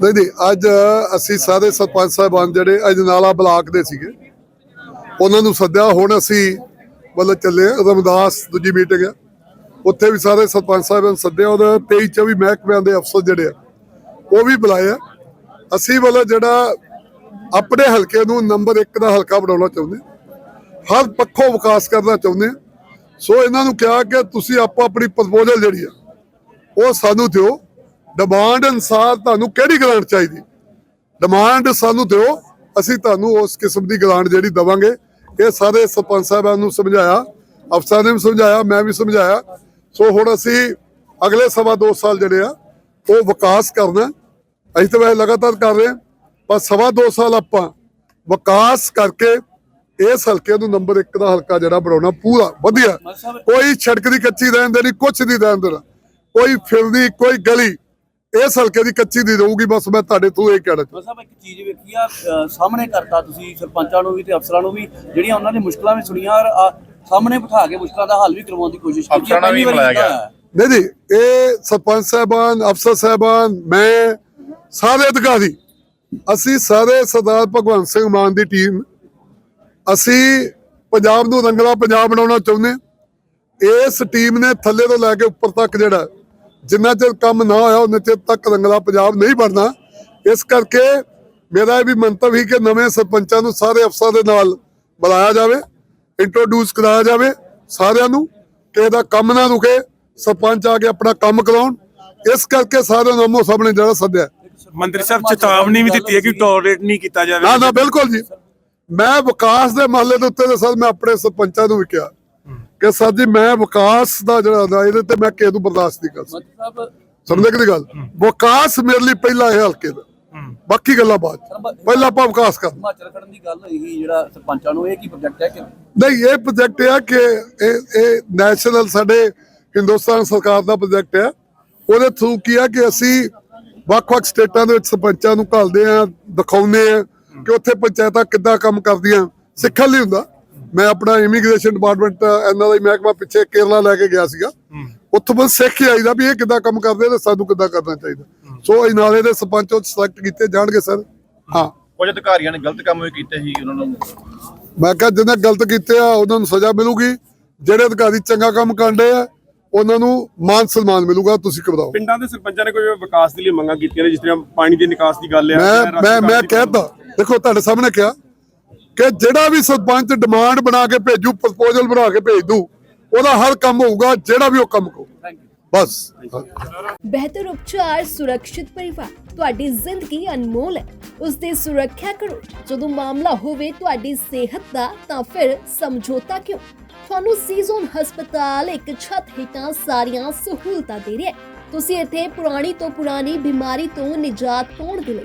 ਨਹੀਂ ਨਹੀਂ ਅੱਜ ਅਸੀਂ ਸਾਰੇ ਸਰਪੰਚ ਸਾਹਿਬਾਨ ਜਿਹੜੇ ਅਜਨਾਲਾ ਬਲਾਕ ਦੇ ਸੀਗੇ ਉਹਨਾਂ ਨੂੰ ਸੱਦਿਆ ਹੁਣ ਅਸੀਂ ਮਤਲਬ ਚੱਲੇ ਹਾਂ, ਰਮਦਾਸ ਦੂਜੀ ਮੀਟਿੰਗ ਹੈ। ਉੱਥੇ ਵੀ ਸਾਰੇ ਸਰਪੰਚ ਸਾਹਿਬਾਨ ਸੱਦਿਆ ਉਹਦੇ 23 24 ਮਹਿਕਮਿਆਂ ਦੇ ਅਫਸਰ ਜਿਹੜੇ ਆ ਉਹ ਵੀ ਬੁਲਾਏ ਆ। ਅਸੀਂ ਮਤਲਬ ਜਿਹੜਾ ਆਪਣੇ ਹਲਕੇ ਨੂੰ ਨੰਬਰ 1 ਦਾ ਹਲਕਾ ਬਣਾਉਣਾ ਚਾਹੁੰਦੇ ਹਰ ਪੱਖੋਂ ਵਿਕਾਸ ਕਰਨਾ ਚਾਹੁੰਦੇ ਹਾਂ। ਸੋ ਇਹਨਾਂ ਨੂੰ ਕਿਹਾ ਕਿ ਤੁਸੀਂ ਆਪੋ ਆਪਣੀ ਪ੍ਰਪੋਜ਼ਲ ਜਿਹੜੀ ਆ ਉਹ ਸਾਨੂੰ ਦਿਓ। ਡਿਮਾਂਡ ਅਨਸਾਰ ਤੁਹਾਨੂੰ ਕਿਹੜੀ ਗ੍ਰਾਂਟ ਚਾਹੀਦੀ? ਡਿਮਾਂਡ ਸਾਨੂੰ ਦਿਓ ਅਸੀਂ ਤੁਹਾਨੂੰ ਉਸ ਕਿਸਮ ਦੀ ਗ੍ਰਾਂਟ ਜਿਹੜੀ ਦਵਾਂਗੇ। ਇਹ ਸਾਰੇ ਸਰਪੰਚ ਸਾਹਿਬਾਨ ਨੂੰ ਸਮਝਾਇਆ ਅਫਸਰਾਂ ਨੇ ਵੀ ਸਮਝਾਇਆ ਮੈਂ ਵੀ ਸਮਝਾਇਆ। ਸੋ ਹੁਣ ਅਸੀਂ ਅਗਲੇ ਸਵਾ ਦੋ ਸਾਲ ਜਿਹੜੇ ਆ ਉਹ ਵਿਕਾਸ ਕਰਨਾ ਅਸੀਂ ਤਾਂ ਵੈਸੇ ਲਗਾਤਾਰ ਕਰ ਰਹੇ ਹਾਂ ਪਰ ਸਵਾ ਦੋ ਸਾਲ ਆਪਾਂ ਵਿਕਾਸ ਕਰਕੇ ਇਸ ਹਲਕੇ ਨੂੰ ਨੰਬਰ 1 ਦਾ ਹਲਕਾ ਜਿਹੜਾ ਬਣਾਉਣਾ ਪੂਰਾ ਵਧੀਆ। ਕੋਈ ਸੜਕ ਦੀ ਕੱਚੀ ਰਹਿਣ ਦੇਣੀ ਕੁਛ ਨਹੀਂ ਰਹਿਣ ਦੇਣਾ। ਕੋਈ ਫਿਰਦੀ ਕੋਈ ਗਲੀ ਇਸ ਹਲਕੇ ਦੀ ਕੱਚੀ ਦੀ ਰਹੂਗੀ ਬਸ ਮੈਂ ਤੁਹਾਡੇ ਤੋਂ ਇਹ ਕਹਿਣਾ ਚਾਹੁੰਦਾ। ਸਾਹਿਬ ਇੱਕ ਚੀਜ਼ ਵੇਖੀ ਆ ਸਾਹਮਣੇ ਕਰਤਾ ਤੁਸੀਂ ਸਰਪੰਚਾਂ ਨੂੰ ਵੀ ਤੇ ਅਫਸਰਾਂ ਨੂੰ ਵੀ ਜਿਹੜੀਆਂ ਉਹਨਾਂ ਦੀ ਮੁਸ਼ਕਲਾਂ ਵੀ ਸੁਣੀਆਂ ਔਰ ਸਾਹਮਣੇ ਬਿਠਾ ਕੇ ਮੁਸ਼ਕਲਾਂ ਦਾ ਹੱਲ ਵੀ ਕਰਵਾਉਣ ਦੀ ਕੋਸ਼ਿਸ਼ ਕੀਤੀ ਵੀ ਪਹਿਲੀ ਵਾਰੀ ਬੁਲਾਇਆ ਕੀਤਾ ਗਿਆ। ਨਹੀਂ ਨਹੀਂ ਇਹ ਸਰਪੰਚ ਸਾਹਿਬਾਨ ਅਫਸਰ ਸਾਹਿਬਾਨ ਮੈਂ ਸਾਰੇ ਅਧਿਕਾਰੀ ਅਸੀਂ ਸਾਰੇ ਸਰਦਾਰ ਭਗਵੰਤ ਸਿੰਘ ਮਾਨ ਦੀ ਟੀਮ ਅਸੀਂ ਪੰਜਾਬ ਨੂੰ ਰੰਗਲਾ ਪੰਜਾਬ ਬਣਾਉਣਾ ਚਾਹੁੰਦੇ ਹਾਂ। ਇਸ ਟੀਮ ਨੇ ਥੱਲੇ ਤੋਂ ਲੈ ਕੇ ਉੱਪਰ ਤੱਕ ਜਿਹੜਾ ਜਿੰਨਾ ਚਿਰ ਕੰਮ ਨਾ ਹੋਇਆ ਉਹਨਾਂ ਚਿਰ ਤੱਕ ਰੰਗਲਾ ਪੰਜਾਬ ਨਹੀਂ ਬਣਨਾ। ਇਸ ਕਰਕੇ ਮੇਰਾ ਇਹ ਵੀ ਮੰਤਵ ਹੀ ਕਿ ਨਵੇਂ ਸਰਪੰਚਾਂ ਨੂੰ ਸਾਰੇ ਅਫਸਰਾਂ ਦੇ ਨਾਲ ਬੁਲਾਇਆ ਜਾਵੇ ਇੰਟਰੋਡਿਊਸ ਕਰਾਇਆ ਜਾਵੇ ਸਾਰਿਆਂ ਨੂੰ ਕਿ ਇਹਦਾ ਕੰਮ ਨਾ ਰੁਕੇ ਸਰਪੰਚ ਆ ਕੇ ਆਪਣਾ ਕੰਮ ਕਰਾਉਣ। ਇਸ ਕਰਕੇ ਸਾਰਿਆਂ ਨੂੰ ਸਾਹਮਣੇ ਜਿਹੜਾ ਸੱਦਿਆ। ਮੰਤਰੀ ਸਾਹਿਬ ਚੇਤਾਵਨੀ ਵੀ ਦਿੱਤੀ ਹੈ ਕਿ ਟੋਲਰੇਟ ਨਹੀਂ ਕੀਤਾ ਜਾਵੇ। ਨਾ ਨਾ ਬਿਲਕੁਲ ਜੀ। ਮੈਂ ਵਿਕਾਸ ਦੇ ਮਹੱਲੇ ਦੇ ਉੱਤੇ ਦੇ ਸਰ ਮੈਂ ਆਪਣੇ ਸਰਪੰਚਾਂ ਨੂੰ ਵੀ ਕਿਹਾ। ਕਿ ਸਰ ਜੀ ਮੈਂ ਵਿਕਾਸ ਦਾ ਜਿਹੜਾ ਨਾ ਇਹਦੇ ਤੇ ਮੈਂ ਕਿਸੇ ਨੂੰ ਬਰਦਾਸ਼ਤ ਨਹੀਂ ਕਰ ਸਕਦਾ। ਮੰਤਰੀ ਸਾਹਿਬ ਸਮਝੇ ਕਿ ਗੱਲ? ਵਿਕਾਸ ਮੇਰੇ ਲਈ ਪਹਿਲਾ ਹੈ ਹਲਕੇ ਦਾ। ਬਾਕੀ ਗੱਲਾਂ ਬਾਅਦ ਚ। ਪਹਿਲਾਂ ਆਪਾਂ ਵਿਕਾਸ ਕਰ ਹਿਮਾਚਲ ਖੜਨ ਦੀ ਗੱਲ ਹੋਈ ਸੀ ਜਿਹੜਾ ਸਰਪੰਚਾਂ ਨੂੰ ਇਹ ਕੀ ਪ੍ਰੋਜੈਕਟ ਹੈ ਕਿ? ਨਹੀਂ ਇਹ ਪ੍ਰੋਜੈਕਟ ਹੈ ਕਿ ਇਹ ਇਹ ਨੈਸ਼ਨਲ ਸਾਡੇ ਹਿੰਦੁਸਤਾਨ ਸਰਕਾਰ ਦਾ ਪ੍ਰੋਜੈਕਟ ਹੈ। ਉਹਦੇ ਥਰੂ ਕੀ ਹੈ ਕਿ ਅਸੀਂ ਵੱਖ-ਵੱਖ ਸਟੇਟਾਂ ਦੇ ਵਿੱਚ ਸਰਪੰਚਾਂ ਨੂੰ ਘੱਲਦੇ ਆ ਦਿਖਾਉਂਦੇ ਆ ਕਿ ਉੱਥੇ ਪੰਚਾਇਤਾਂ ਕਿੱਦਾਂ ਕੰਮ ਕਰਦੀਆਂ। ਸਿੱਖਣ ਲਈ ਹੁੰਦਾ। ਮੈਂ ਆਪਣਾ ਇਮੀਗ੍ਰੇਸ਼ਨ ਡਿਪਾਰਟਮੈਂਟ ਇਹਨਾਂ ਦਾ ਮਹਿਕਮਾ ਪਿੱਛੇ ਕੇਰਲਾ ਲੈ ਕੇ ਗਿਆ ਸੀਗਾ। ਉੱਥੋਂ ਬਸ ਸਿੱਖ ਕੇ ਆਈਦਾ ਵੀ ਇਹ ਕਿੱਦਾਂ ਕੰਮ ਕਰਦੇ ਤੇ ਸਾਨੂੰ ਕਿੱਦਾਂ ਕਰਨਾ ਚਾਹੀਦਾ। ਸੋ ਨਾਲੇ ਦੇ ਸਰਪੰਚ ਉਹ ਸਿਲੈਕਟ ਕੀਤੇ ਜਾਣਗੇ ਸਰ। ਹਾਂ। ਕੁਝ ਅਧਿਕਾਰੀਆਂ ਨੇ ਗਲਤ ਕੰਮ ਵੀ ਕੀਤੇ ਸੀ ਉਹਨਾਂ ਨੂੰ? ਮੈਂ ਕਿਹਾ ਜਿਹਨੇ ਗਲਤ ਕੀਤੇ ਆ ਉਹਨਾਂ ਨੂੰ ਸਜ਼ਾ ਮਿਲੂਗੀ। ਜਿਹੜੇ ਅਧਿਕਾਰੀ ਚੰਗਾ ਕੰਮ ਕਰਦੇ ਆ ਉਹਨਾਂ ਨੂੰ ਮਾਨ ਸਨਮਾਨ ਮਿਲੂਗਾ। ਤੁਸੀਂ ਘਬਰਾਓ। ਪਿੰਡਾਂ ਦੇ ਸਰਪੰਚਾਂ ਨੇ ਕੋਈ ਵਿਕਾਸ ਦੇ ਲਈ ਮੰਗਾਂ ਕੀਤੀਆਂ ਨੇ ਜਿਸ ਤਰ੍ਹਾਂ ਪਾਣੀ ਦੇ ਨਿਕਾਸ ਦੀ ਗੱਲ ਹੈ ਮੈਂ ਮੈਂ ਮੈਂ ਕਹਿਤਾ। ਦੇਖੋ ਤੁਹਾਡੇ ਸਾਹਮਣੇ ਕਿਹਾ। ਕਿ ਜਿਹੜਾ ਵੀ ਸਰਪੰਚ ਡਿਮਾਂਡ ਬਣਾ ਕੇ ਭੇਜੂ ਪ੍ਰਪੋਜ਼ਲ ਬਣਾ ਕੇ ਭੇਜ ਦੂ ਉਹਦਾ ਹਰ ਕੰਮ ਹੋਊਗਾ ਜਿਹੜਾ ਵੀ ਉਹ ਕੰਮ ਕੋ ਬਸ। ਬਿਹਤਰ ਉਪਚਾਰ ਸੁਰੱਖਿਅਤ ਪਰਿਵਾਰ ਤੁਹਾਡੀ ਜ਼ਿੰਦਗੀ ਅਨਮੋਲ ਹੈ। ਉਸ ਦੀ ਸੁਰੱਖਿਆ ਕਰੋ। ਜਦੋਂ ਮਾਮਲਾ ਹੋਵੇ ਤੁਹਾਡੀ ਸਿਹਤ ਦਾ ਤਾਂ ਫਿਰ ਸਮਝੌਤਾ ਕਿਉਂ? ਤੁਹਾਨੂੰ ਸੀਜ਼ਨ ਹਸਪਤਾਲ ਇੱਕ ਛੱਤ ਹੇਠਾਂ ਸਾਰੀਆਂ ਸਹੂਲਤਾਂ ਦੇ ਰਿਹਾ ਹੈ। ਤੁਸੀਂ ਇੱਥੇ ਪੁਰਾਣੀ ਤੋਂ ਪੁਰਾਣੀ ਬਿਮਾਰੀ ਤੋਂ ਨਿਜਾਤ ਪਾਉਣ ਦੇ ਲਈ